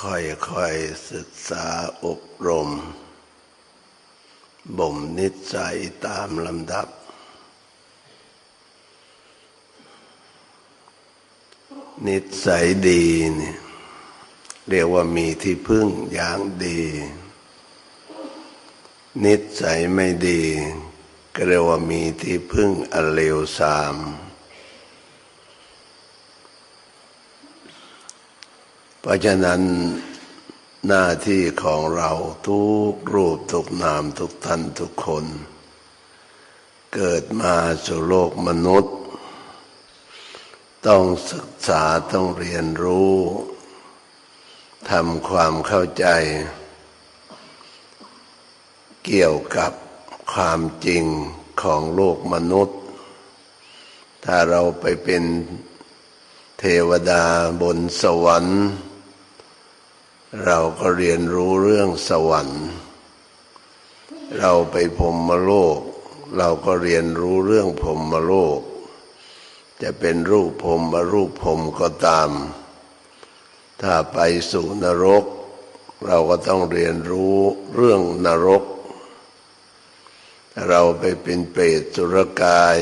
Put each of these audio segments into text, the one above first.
ค่อยๆศึกษาอบรม บ่มนิสัยตามลำดับ นิสัยดีเนี่ยเรียกว่ามีที่พึ่งอย่างดี นิสัยไม่ดี ก็เรียกว่ามีที่พึ่งอเลวทราม เพราะฉะนั้นหน้าที่ของเราทุกรูปทุกนามทุกท่านทุกคน เกิดมาสู่โลกมนุษย์ ต้องศึกษาต้องเรียนรู้ทำความเข้าใจ เกี่ยวกับความจริงของโลกมนุษย์ ถ้าเราไปเป็นเทวดาบนสวรรค์ เราก็เรียนรู้เรื่องสวรรค์ เราไปพรมมโลก เราก็เรียนรู้เรื่องพรมมโลก จะเป็นรูปพรมอรูปพรมก็ตาม ถ้าไปสู่นรก เราก็ต้องเรียนรู้เรื่องนรก เราไปเป็นเปรตสุรกาย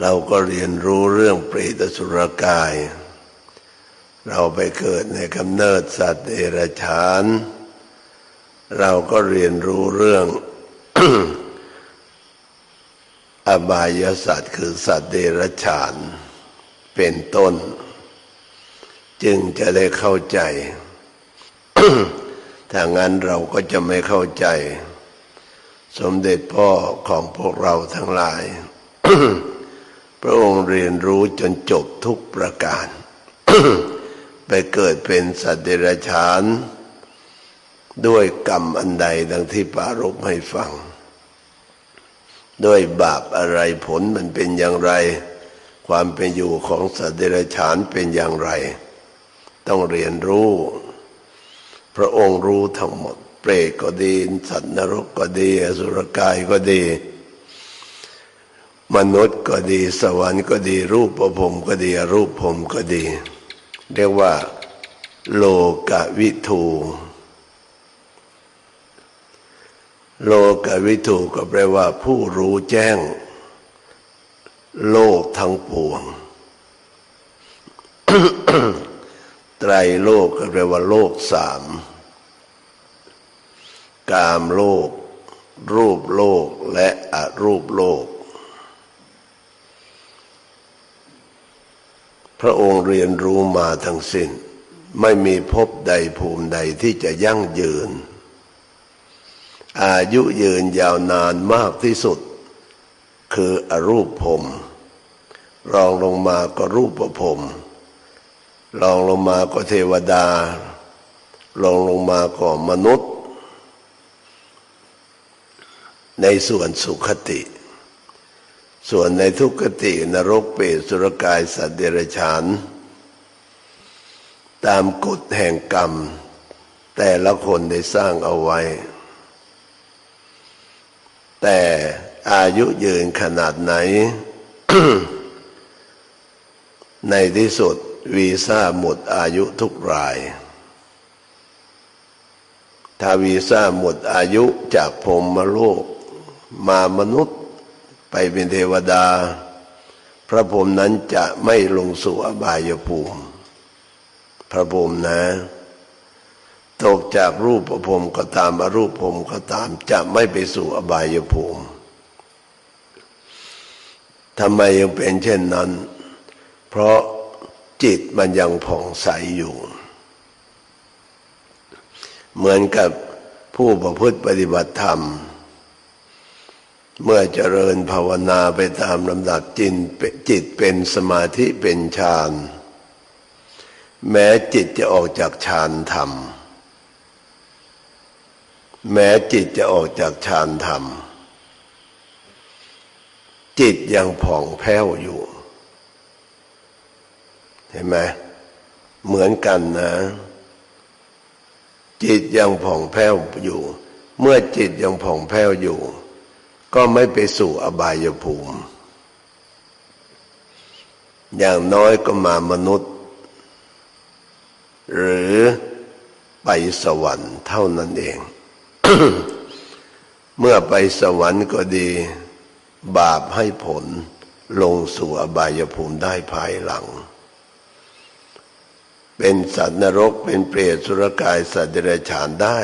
เราก็เรียนรู้เรื่องเปรตสุรกาย เราไปเกิดในกำเนิดสัตว์เดรัจฉาน เราก็เรียนรู้เรื่อง อบายสัตว์คือสัตว์เดรัจฉาน เป็นต้น จึงจะได้เข้าใจ ถ้างั้นเราก็จะไม่เข้าใจ สมเด็จพ่อของพวกเราทั้งหลาย พระองค์เรียนรู้จนจบทุกประการ ไปเกิดเป็นสัตว์เดรัจฉาน ด้วยกรรมอันใดดังที่ปารบให้ฟัง ด้วยบาปอะไรผลมันเป็นอย่างไร ความเป็นอยู่ของสัตว์เดรัจฉานเป็นอย่างไร ต้องเรียนรู้ พระองค์รู้ทั้งหมด เปรตก็ดี สัตว์นรกก็ดีอสุรกายก็ดี มนุษย์ก็ดี สวรรค์ก็ดี รูปประพรมก็ดีรูปพรมก็ดี เรียกว่า โลกวิทูโลกวิทูก็แปลว่าผู้รู้แจ้ง โลกทั้งปวง ไตรโลกก็แปลว่าโลกสาม กามโลก รูปโลกและอรูปโลก ระองค์เรียนรู้มาทั้งสิ้น ไม่มีภพใดภูมิใดที่จะยั่งยืน อายุยืนยาวนานมากที่สุด คืออรูปภพรองลงมาก็รูปประพรมรองลงมาก็เทวดา รองลงมาก็มนุษย์ ในส่วนสุขติ ส่วนในทุกขตินรกเปรตสุรกายสัตว์เดรัจฉาน ตามกฎแห่งกรรม แต่ละคนได้สร้างเอาไว้ แต่อายุยืนขนาดไหน ในที่สุดวีซ่าหมดอายุทุกราย ถ้าวีซ่าหมดอายุจากพรมมโลกมามนุษย์ ไปเป็นเทวดา พระพรหมนั้นจะไม่ลงสู่อบายภูมิ พระพรหมนะ ตกจากรูปพระพรมก็ตามอรูปพรมก็ตามจะไม่ไปสู่อบายภูมิทำไมยังเป็นเช่นนั้น เพราะจิตมันยังผ่องใสอยู่ เหมือนกับผู้ประพฤติปฏิบัติธรรม เมื่อเจริญภาวนาไปตามลำดับจิตจิตเป็นสมาธิเป็นฌานแม้จิตจะออกจากฌานธรรม แม้จิตจะออกจากฌานธรรม จิตยังผ่องแผ้วอยู่ เห็นไหมเหมือนกันนะ จิตยังผ่องแผ้วอยู่ เมื่อจิตยังผ่องแผ้วอยู่ ก็ไม่ไปสู่อบายภูมิ อย่างน้อยก็มามนุษย์ หรือไปสวรรค์เท่านั้นเอง เมื่อไปสวรรค์ก็ดี บาปให้ผลลงสู่อบายภูมิได้ภายหลัง เป็นสัตว์นรกเป็นเปรตสุรกายสัตว์เดรัจฉานได้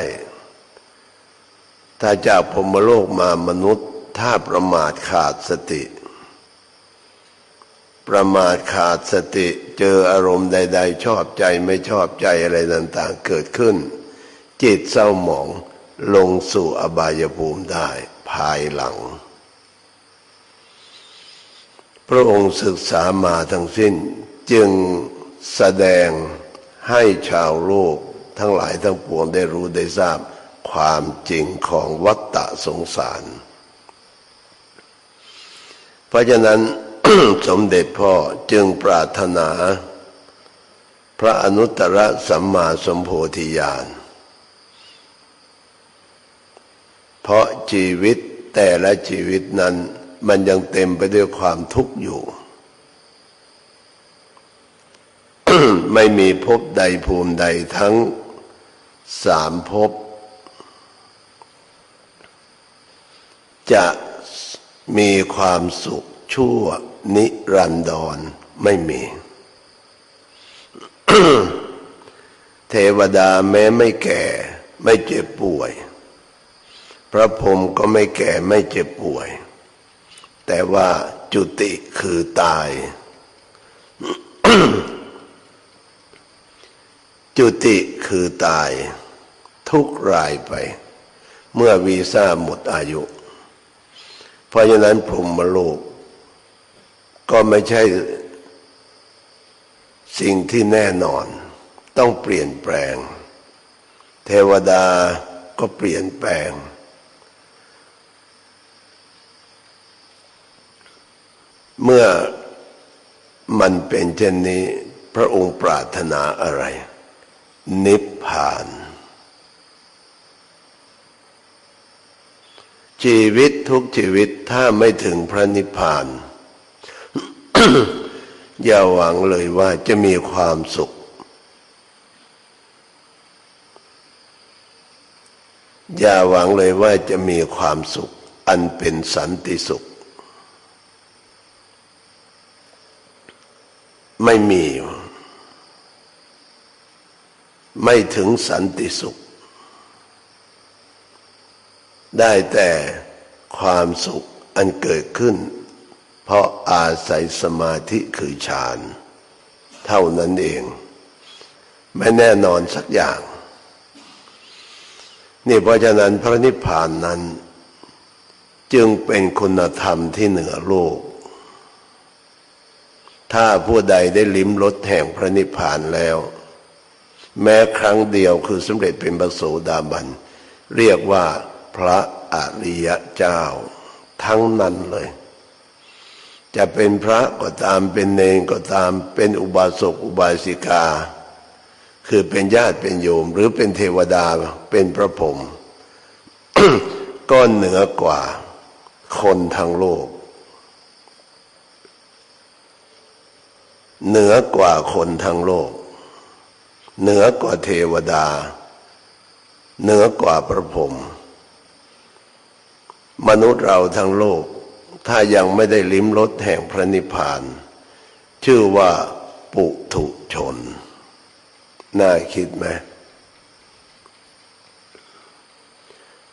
ถ้าจากพมโลกมามนุษย์ ถ้าประมาทขาดสติ ประมาทขาดสติเจออารมณ์ใด ๆ ชอบใจไม่ชอบใจอะไรต่างๆ เกิดขึ้น จิตเศร้าหมองลงสู่อบายภูมิได้ภายหลัง พระองค์ศึกษามาทั้งสิ้น จึงแสดงให้ชาวโลกทั้งหลายทั้งปวงได้รู้ได้ทราบความจริงของวัฏฏะสงสาร เพราะฉะนั้นสมเด็จพ่อจึงปรารถนา พระอนุตตรสัมมาสัมโพธิญาณ เพราะชีวิตแต่ละชีวิตนั้นมันยังเต็มไปด้วยความทุกข์อยู่ ไม่มีภพใดภูมิใดทั้งสามภพจะ มีความสุขชั่วนิรันดรไม่มี เทวดาแม้ไม่แก่ ไม่เจ็บป่วย พระพรหมก็ไม่แก่ไม่เจ็บป่วย แต่ว่าจุติคือตาย จุติคือตาย ทุกรายไป เมื่อวีซ่าหมดอายุ เพราะฉะนั้นพรหมโลก ก็ไม่ใช่สิ่งที่แน่นอน ต้องเปลี่ยนแปลง เทวดาก็เปลี่ยนแปลง เมื่อมันเป็นเช่นนี้ พระองค์ปรารถนาอะไร นิพพาน ชีวิตทุกชีวิตถ้าไม่ถึงพระนิพพาน อย่าหวังเลยว่าจะมีความสุข อย่าหวังเลยว่าจะมีความสุข อันเป็นสันติสุข ไม่มี ไม่ถึงสันติสุข ได้แต่ความสุขอันเกิดขึ้น เพราะอาศัยสมาธิคือฌาน เท่านั้นเอง ไม่แน่นอนสักอย่าง นี่เพราะฉะนั้นพระนิพพานนั้น จึงเป็นคุณธรรมที่เหนือโลก ถ้าผู้ใดได้ลิ้มรสแห่งพระนิพพานแล้ว แม้ครั้งเดียวคือสำเร็จเป็นพระโสดาบัน เรียกว่า พระอริยเจ้า ทั้งนั้นเลย จะเป็นพระก็ตามเป็นเนงก็ตามเป็นอุบาสกอุบาสิกา คือเป็นญาติเป็นโยม หรือเป็นเทวดาเป็นพระพรหมก็เหนือกว่าคนทางโลก เหนือกว่าคนทางโลก เหนือกว่าเทวดา เหนือกว่าพระพรหม มนุษย์เราทั้งโลก ถ้ายังไม่ได้ลิ้มรสแห่งพระนิพพาน ชื่อว่าปุถุชน น่าคิดไหม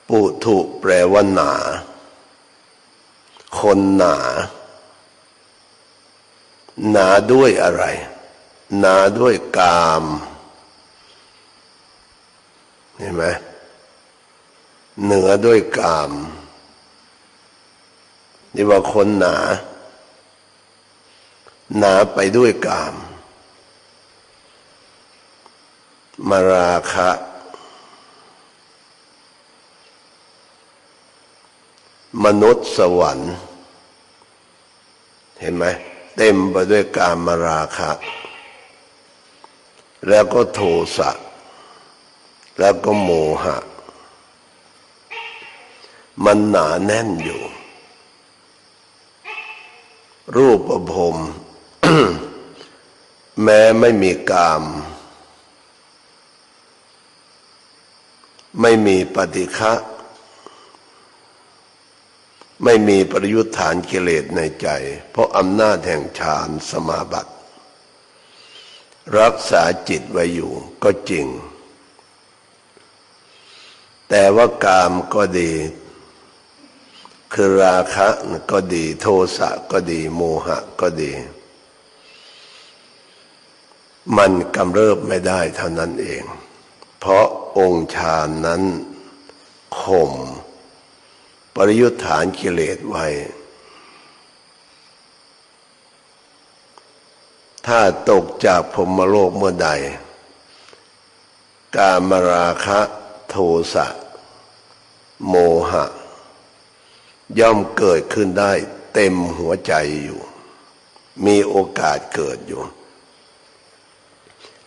ปุถุแปลว่าหนา คนหนา หนาด้วยอะไร หนาด้วยกาม เห็นไหมเหนือด้วยกาม นี่ว่าคนหนา หนาไปด้วยกาม มาราคะ มนุษย์สวรรค์ เห็นไหมเต็มไปด้วยกามมาราคะ แล้วก็โทสะแล้วก็โมหะ มันหนาแน่นอยู่ รูปอบรมแม้ไม่มีกาม ไม่มีปฏิฆะไม่มีปริยุทธานกิเลสในใจ เพราะอำนาจแห่งฌานสมาบัติ รักษาจิตไว้อยู่ก็จริง แต่ว่ากามก็ดี คือราคะก็ดี โทสะก็ดี โมหะก็ดี มันกำเริบไม่ได้เท่านั้นเอง เพราะองค์ฌานนั้นข่มปริยุทธานกิเลสไว้ ถ้าตกจากพรมโลกเมื่อใด กามราคะ โทสะ โมหะ ย่อมเกิดขึ้นได้ เต็มหัวใจอยู่ มีโอกาสเกิดอยู่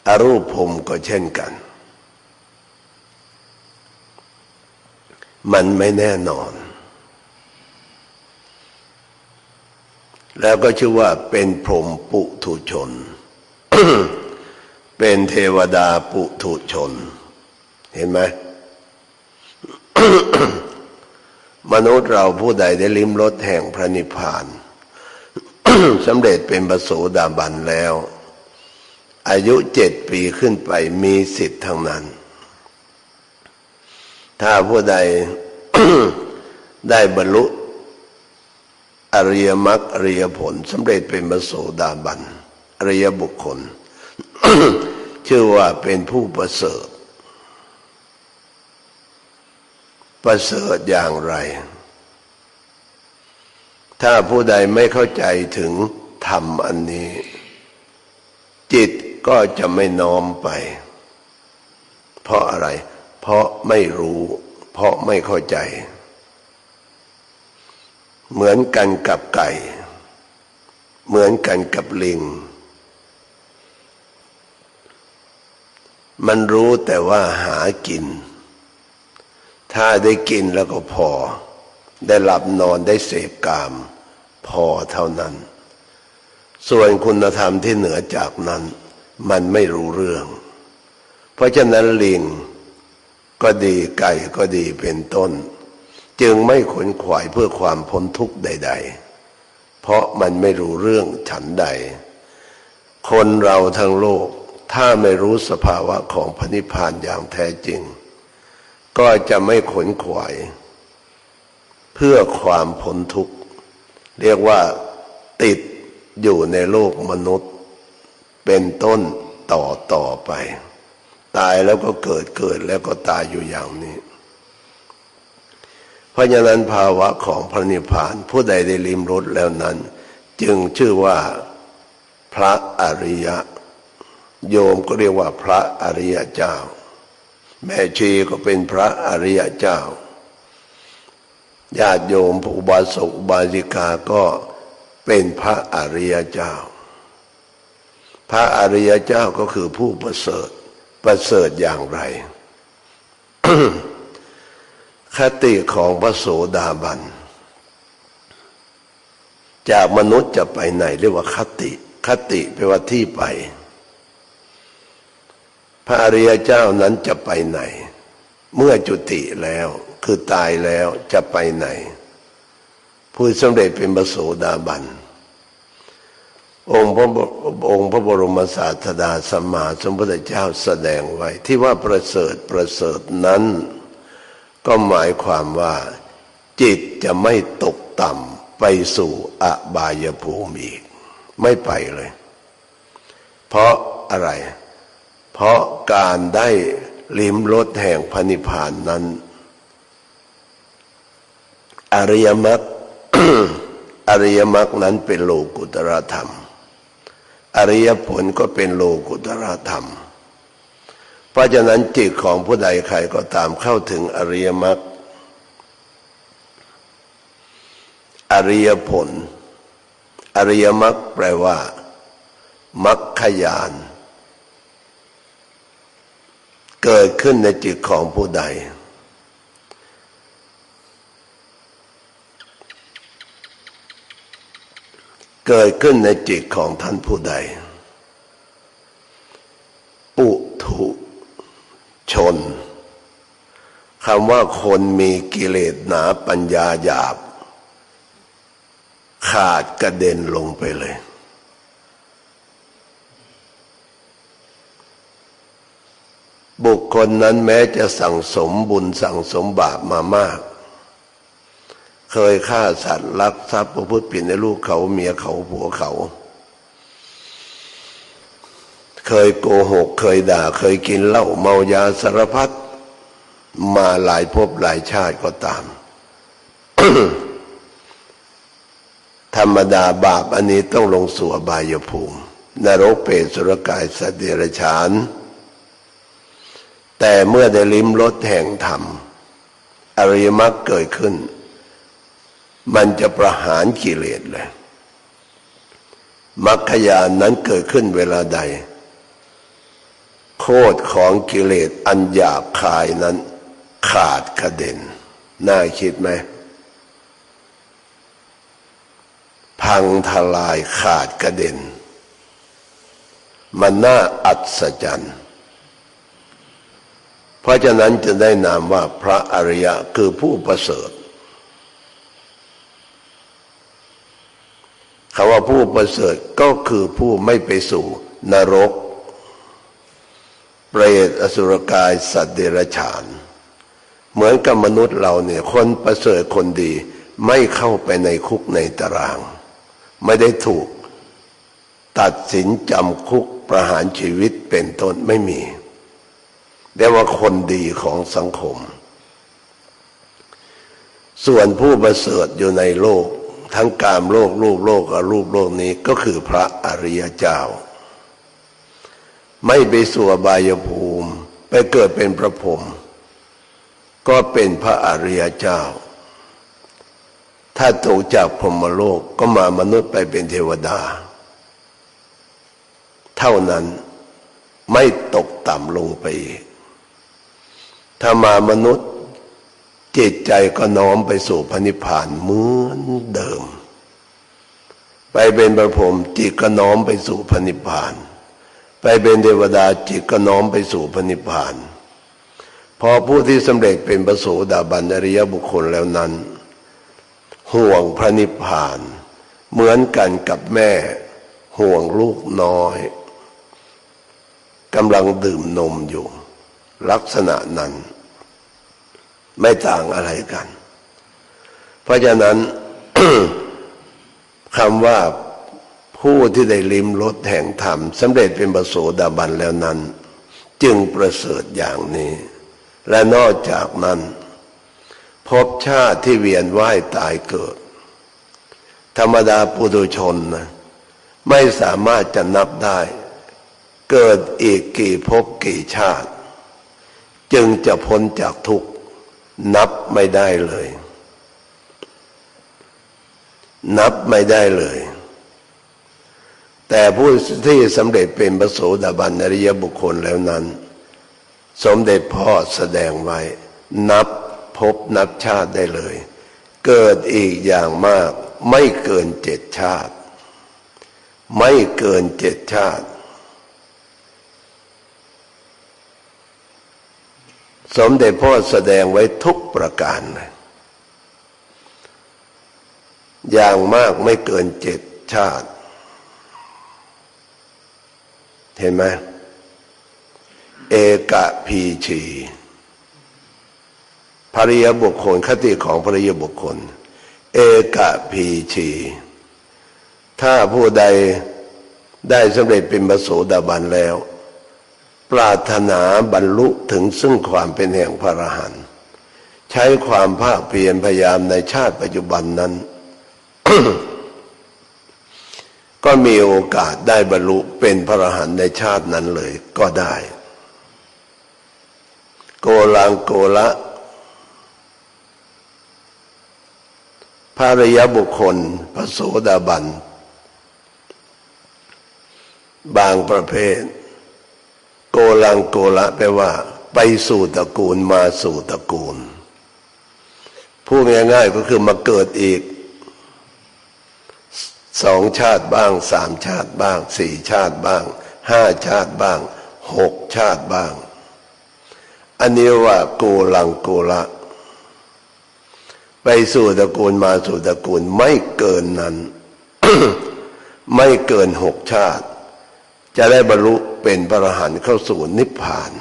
อรูปภมก็เช่นกัน มันไม่แน่นอน แล้วก็ชื่อว่าเป็นพรหมปุถุชน เป็นเทวดาปุถุชน เห็นไหม มนุษย์เราผู้ใดได้ลิ้มรสแห่งพระนิพพานสำเร็จเป็นปโสดาบันแล้ว อายุเจ็ดปีขึ้นไปมีสิทธิ์ทั้งนั้น ถ้าผู้ใดได้บรรลุอริยมรรคอริยผลสำเร็จเป็นมโสดาบันอริยบุคคล ชื่อว่าเป็นผู้ประเสริฐ ประเสริฐอย่างไร ถ้าผู้ใดไม่เข้าใจถึงธรรมอันนี้ จิตก็จะไม่น้อมไป เพราะอะไร เพราะไม่รู้ เพราะไม่เข้าใจ เหมือนกันกับไก่ เหมือนกันกับลิง มันรู้แต่ว่าหากิน ถ้าได้กินแล้วก็พอ ได้หลับนอนได้เสพกาม พอเท่านั้น ส่วนคุณธรรมที่เหนือจากนั้นมันไม่รู้เรื่อง เพราะฉะนั้นลิงก็ดีไก่ก็ดีเป็นต้น จึงไม่ขนขวายเพื่อความพ้นทุกข์ใด ๆ เพราะมันไม่รู้เรื่องฉันใด คนเราทั้งโลกถ้าไม่รู้สภาวะของพระนิพพานอย่างแท้จริง ก็จะไม่ขนขวาย เพื่อความพ้นทุกข์ เรียกว่าติดอยู่ในโลกมนุษย์ เป็นต้นต่อต่อไป ตายแล้วก็เกิดเกิดแล้วก็ตายอยู่อย่างนี้ เพราะฉะนั้นภาวะของพระนิพพาน ผู้ใดได้ลิมรสแล้วนั้น จึงชื่อว่าพระอริยะ โยมก็เรียกว่าพระอริยเจ้า แม่ชีก็เป็นพระอริยเจ้า ญาติโยมผู้บาสกบาสิกาก็เป็นพระอริยเจ้า พระอริยเจ้าก็คือผู้ประเสริฐประเสริฐอย่างไร คติของพระโสดาบัน จากมนุษย์จะไปไหนเรียกว่าคติ คติแปลว่าที่ไป ระอริยเจ้านั้นจะไปไหน เมื่อจุติแล้วคือตายแล้วจะไปไหน ผู้สำเร็จเป็นพระโสดาบัน องค์พระองค์พระบรมศาสดาสัมมาสัมพุทธเจ้าแสดงไว้ ที่ว่าประเสริฐประเสริฐนั้น ก็หมายความว่า จิตจะไม่ตกต่ำไปสู่อบายภูมิอีก ไม่ไปเลย เพราะอะไร เพราะการได้ลิ้มรสแห่งพระนิพพานนั้น อริยมรรคอริยมรรคนั้นเป็นโลกุตรธรรม อริยผลก็เป็นโลกุตรธรรม เพราะฉะนั้นจิตของผู้ใดใครก็ตามเข้าถึงอริยมรรคอริยผล อริยมรรคแปลว่ามรรคยาน เกิดขึ้นในจิตของผู้ใด เกิดขึ้นในจิตของท่านผู้ใด ปุถุชนคำว่าคนมีกิเลสหนาปัญญาหยาบ ขาดกระเด็นลงไปเลย บุ คคลนั้นแม้จะสั่งสมบุญสั่งสมบาปมามาก เคยฆ่าสัตว์ลักทรัพย์ประพฤติผิดในลูกเขาเมียเขาผัวเขา เคยโกหก เคยด่า เคยกินเหล้าเมายาสารพัดมาหลายภพหลายชาติก็ตาม ธรรมดาบาปอันนี้ต้องลงสู่อบายภูมิ นรกเปรตสุรกายสัตว์เดรัจฉาน แต่เมื่อได้ลิ้มรสแห่งธรรม อริยมรรคเกิดขึ้น มันจะประหารกิเลสเลยมรรคยานนั้นเกิดขึ้นเวลาใด โคตรของกิเลสอันหยาบคายนั้น ขาดกระเด็น น่าคิดไหม พังทลายขาดกระเด็น มันน่าอัศจรรย์ เพราะฉะนั้นจะได้นามว่าพระอริยะคือผู้ประเสริฐคำว่าผู้ประเสริฐก็คือผู้ไม่ไปสู่นรก เปรตอสุรกายสัตว์เดรัจฉาน เหมือนกับมนุษย์เราเนี่ยคนประเสริฐคนดีไม่เข้าไปในคุกในตาราง ไม่ได้ถูก ตัดสินจำคุกประหารชีวิตเป็นต้นไม่มี เรียกว่าคนดีของสังคม ส่วนผู้ประเสริฐอยู่ในโลก ทั้งกามโลกรูปโลกกับรูปโลกนี้ก็คือพระอริยเจ้า ไม่ไปสู่บายภูมิ ไปเกิดเป็นพระพรหมก็เป็นพระอริยเจ้า ถ้าตกจากพรหมโลกก็มามนุษย์ไปเป็นเทวดา เท่านั้นไม่ตกต่ำลงไปอีก ถ้ามามนุษย์ จิตใจก็น้อมไปสู่พระนิพพานเหมือนเดิม ไปเป็นพระพรหมจิตก็น้อมไปสู่พระนิพพาน ไปเป็นเทวดาจิตก็น้อมไปสู่พระนิพพาน พอผู้ที่สำเร็จเป็นประโสดาบันอริยบุคคลแล้วนั้น ห่วงพระนิพพาน เหมือนกันกับแม่ห่วงลูกน้อยกำลังดื่มนมอยู่ ลักษณะนั้น ไม่ต่างอะไรกัน เพราะฉะนั้นคำว่าผู้ที่ได้ลิ้มรสแห่งธรรมสำเร็จเป็นประโสดาบันแล้วนั้น จึงประเสริฐอย่างนี้ และนอกจากนั้น พบชาติที่เวียนว่ายตายเกิด ธรรมดาปุถุชนนะไม่สามารถจะนับได้ เกิดอีกกี่ภพกี่ชาติ จึงจะพ้นจากทุกนับไม่ได้เลย นับไม่ได้เลย แต่ผู้ที่สำเร็จเป็นพระโสดาบันอริยบุคคลแล้วนั้น สมเด็จพ่อแสดงไว้ นับพบนับชาติได้เลย เกิดอีกอย่างมาก ไม่เกินเจ็ดชาติ ไม่เกินเจ็ดชาติ สมเด็จพ่อแสดงไว้ทุกประการ อย่างมากไม่เกินเจ็ดชาติ เห็นไหมเอกพีชีภริยบุคคลคติของภริยบุคคล เอกพีชี ถ้าผู้ใดได้สำเร็จเป็นบโสดาบันแล้ว ปรารถนาบรรลุถึงซึ่งความเป็นแห่งพระรหันต์ใช้ความภาคเพียรพยายามในชาติปัจจุบันนั้น ก็มีโอกาสได้บรรลุเป็นพระรหันต์ในชาตินั้นเลยก็ได้ โกลังโกละภรรยาบุคคล พระโสดาบัน บางประเภท โกลังโกละแปลว่า ไปสู่ตระกูลมาสู่ตระกูลพูดง่ายๆก็คือมาเกิดอีกสองชาติบ้างสามชาติบ้างสี่ชาติบ้างห้าชาติบ้างหกชาติบ้าง อันนี้ว่าโกลังโกละ ไปสู่ตระกูลมาสู่ตระกูลไม่เกินนั้น ไม่เกินหกชาติ จะได้บรรลุเป็นพระอรหันต์เข้าสู่นิพพาน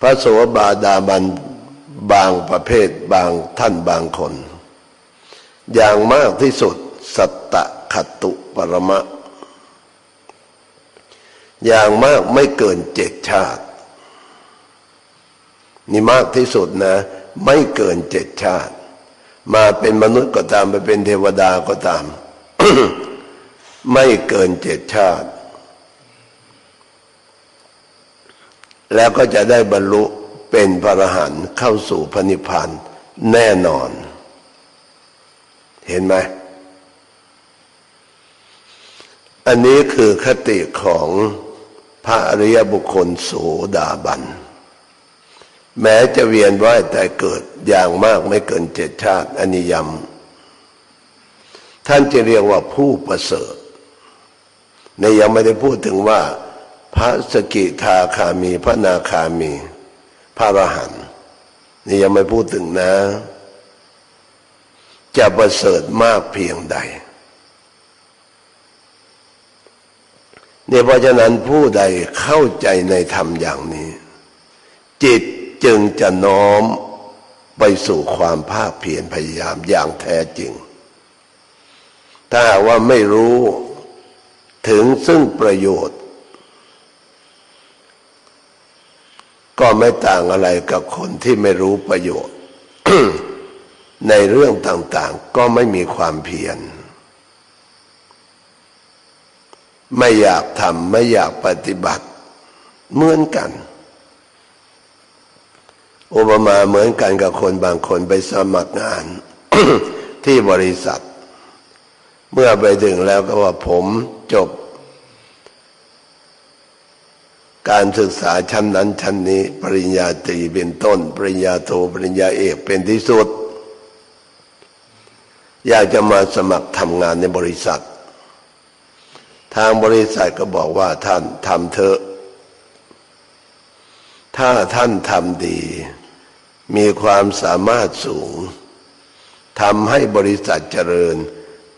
พระโสบาดาบันบางประเภทบางท่านบางคน อย่างมากที่สุดสัตตะขตุปรมะ อย่างมากไม่เกินเจ็ดชาติ นี่มากที่สุดนะ ไม่เกินเจ็ดชาติ มาเป็นมนุษย์ก็ตามไปเป็นเทวดาก็ตาม ไม่เกินเจ็ดชาติ แล้วก็จะได้บรรลุเป็นพระอรหันต์เข้าสู่พระนิพพานแน่นอน เห็นไหม อันนี้คือคติของพระอริยบุคคลโสดาบัน แม้จะเวียนว่ายแต่เกิดอย่างมากไม่เกินเจ็ดชาติอนนี้ยำท่านจะเรียกว่าผู้ประเสริฐ ในยังไม่ได้พูดถึงว่า พระสกิทาคามี พระนาคามี พระอรหันต์นี่ยังไม่พูดถึงนะ จะประเสริฐมากเพียงใดเนี่ยเพราะฉะนั้นผู้ใดเข้าใจในธรรมอย่างนี้ จิตจึงจะน้อมไปสู่ความภาคเพียรพยายามอย่างแท้จริง ถ้าว่าไม่รู้ ถึงซึ่งประโยชน์ ก็ไม่ต่างอะไรกับคนที่ไม่รู้ประโยชน์ ในเรื่องต่างๆ ก็ไม่มีความเพียร ไม่อยากทำไม่อยากปฏิบัติเหมือนกัน อุปมาเหมือนกันกับคนบางคนไปสมัครงานที่บริษัท เมื่อไปถึงแล้วก็ว่าผมจบ การศึกษาชั้นนั้นชั้นนี้ ปริญญาตรีเป็นต้น ปริญญาโทปริญญาเอกเป็นที่สุด อยากจะมาสมัครทำงานในบริษัท ทางบริษัทก็บอกว่าท่านทำเถอะ ถ้าท่านทำดี มีความสามารถสูงทำให้บริษัทเจริญ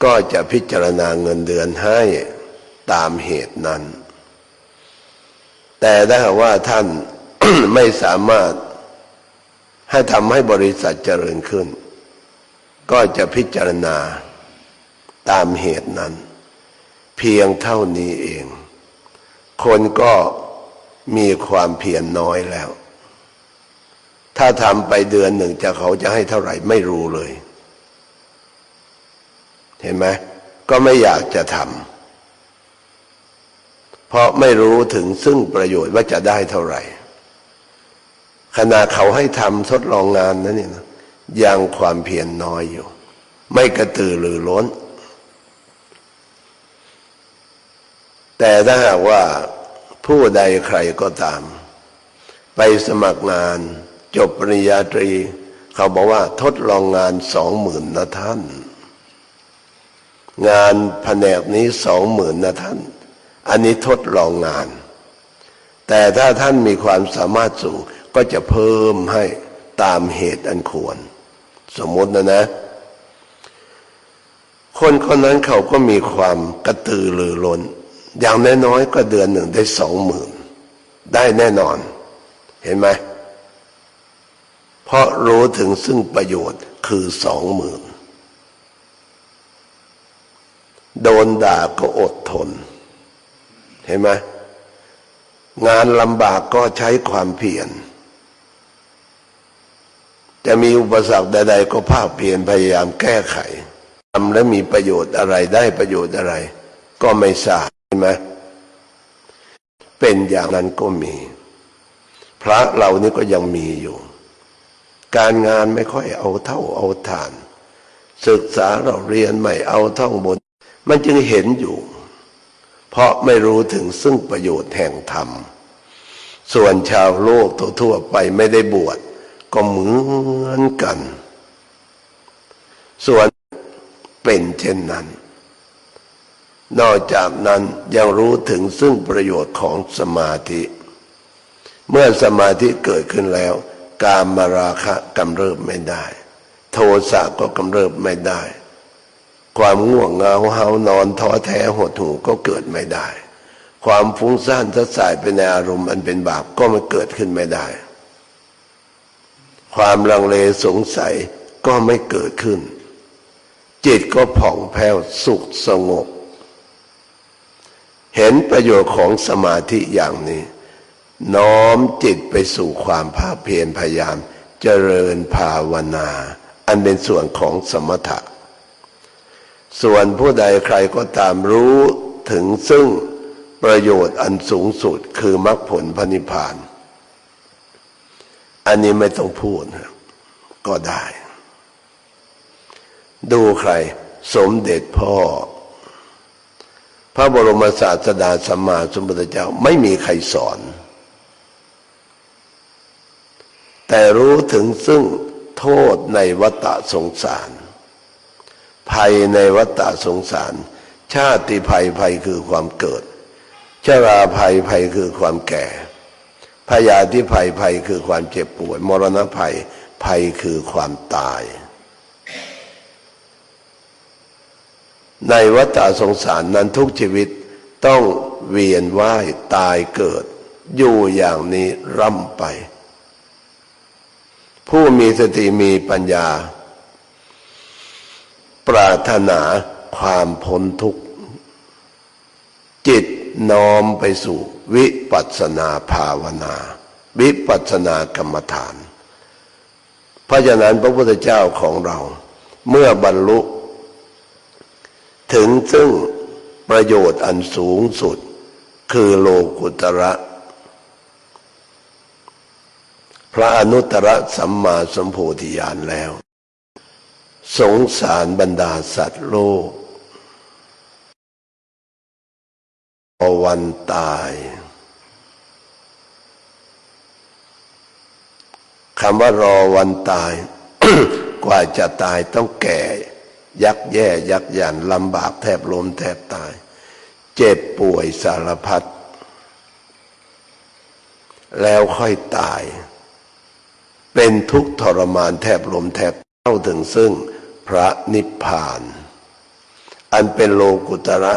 ก็จะพิจารณาเงินเดือนให้ตามเหตุนั้น แต่ถ้าหากว่าท่านไม่สามารถให้ทำให้บริษัทเจริญขึ้น ก็จะพิจารณาตามเหตุนั้น เพียงเท่านี้เอง คนก็มีความเพียรนน้อยแล้ว ถ้าทำไปเดือนหนึ่งจะเขาจะให้เท่าไหร่ไม่รู้เลย เห็นไหมก็ไม่อยากจะทำเพราะไม่รู้ถึงซึ่งประโยชน์ว่าจะได้เท่าไหร่ขณะเขาให้ทำทดลองงานนั้นเนี่ยยังความเพียรนน้อยอยู่ ไม่กระตือรือร้น แต่ถ้าหากว่าผู้ใดใครก็ตาม ไปสมัครงานจบปริญญาตรี เขาบอกว่าทดลองงานสองหมื่นนะท่าน งานแผนกนี้สองหมื่นนะท่าน อันนี้ทดลองงาน แต่ถ้าท่านมีความสามารถสูงก็จะเพิ่มให้ตามเหตุอันควร สมมตินะนะ คนคนนั้นเขาก็มีความกระตือรือร้น อย่างน้อยๆก็เดือนหนึ่งได้สองหมื่นได้แน่นอน เห็นไหมเพราะรู้ถึงซึ่งประโยชน์คือสองหมื่น โดนด่าก็อดทน เห็นไหมงานลำบากก็ใช้ความเพียรจะมีอุปสรรคใด ๆ ก็ภาคเพียรพยายามแก้ไขทำแล้วมีประโยชน์อะไรได้ประโยชน์อะไร ก็ไม่ทราบใช่ไหมเป็นอย่างนั้นก็มี พระเรานี่ก็ยังมีอยู่ การงานไม่ค่อยเอาเท่าเอาทาน ศึกษาเราเรียนไม่เอาท่องบน มันจึงเห็นอยู่ เพราะไม่รู้ถึงซึ่งประโยชน์แห่งธรรม ส่วนชาวโลกทั่วไปไม่ได้บวชก็เหมือนกัน ส่วนเป็นเช่นนั้น นอกจากนั้นยังรู้ถึงซึ่งประโยชน์ของสมาธิ เมื่อสมาธิเกิดขึ้นแล้ว การมาราคะกำเริบไม่ได้ โทสะก็กำเริบไม่ได้ ความง่วงเหงาเหานอนท้อแท้หดหูก็เกิดไม่ได้ ความฟุ้งซ่านทัดสายไปในอารมณ์อันเป็นบาปก็มันเกิดขึ้นไม่ได้ ความลังเลสงสัยก็ไม่เกิดขึ้น จิตก็ผ่องแผ้วสุขสงบ เห็นประโยชน์ของสมาธิอย่างนี้ น้อมจิตไปสู่ความภาคเพียรพยายาม เจริญภาวนา อันเป็นส่วนของสมถะ ส่วนผู้ใดใครก็ตามรู้ถึงซึ่งประโยชน์อันสูงสุดคือมรรคผลพระนิพพาน อันนี้ไม่ต้องพูดก็ได้ ดูใครสมเด็จพ่อ พระบรมศาสดาสัมมาสัมพุทธเจ้าไม่มีใครสอน แต่รู้ถึงซึ่งโทษในวัฏสงสาร ภัยในวัฏสงสาร ชาติภัยภัยคือความเกิดชราภัยภัยคือความแก่ พยาธิภัยภัยคือความเจ็บป่วย มรณะภัยภัยคือความตาย ในวัฏสงสารนั้นทุกชีวิตต้องเวียนว่ายตายเกิด อยู่อย่างนี้ร่ำไป ผู้มีสติมีปัญญา ปรารถนาความพ้นทุกข์ จิตน้อมไปสู่วิปัสนาภาวนา วิปัสสนากรรมฐาน เพราะฉะนั้นพระพุทธเจ้าของเราเมื่อบรรลุ ถึงซึ่งประโยชน์อันสูงสุด คือโลกุตระ พระอนุตตรสัมมาสัมโพธิญาณแล้ว สงสารบรรดาสัตว์โลกรอวันตายคำว่ารอวันตาย กว่าจะตายต้องแก่ ยักแย่ยักยันลำบากแทบล้มแทบตาย เจ็บป่วยสารพัดแล้วค่อยตาย เป็นทุกข์ทรมานแทบล้มแทบเข้าถึงซึ่ง พระนิพพาน อันเป็นโลกุตระ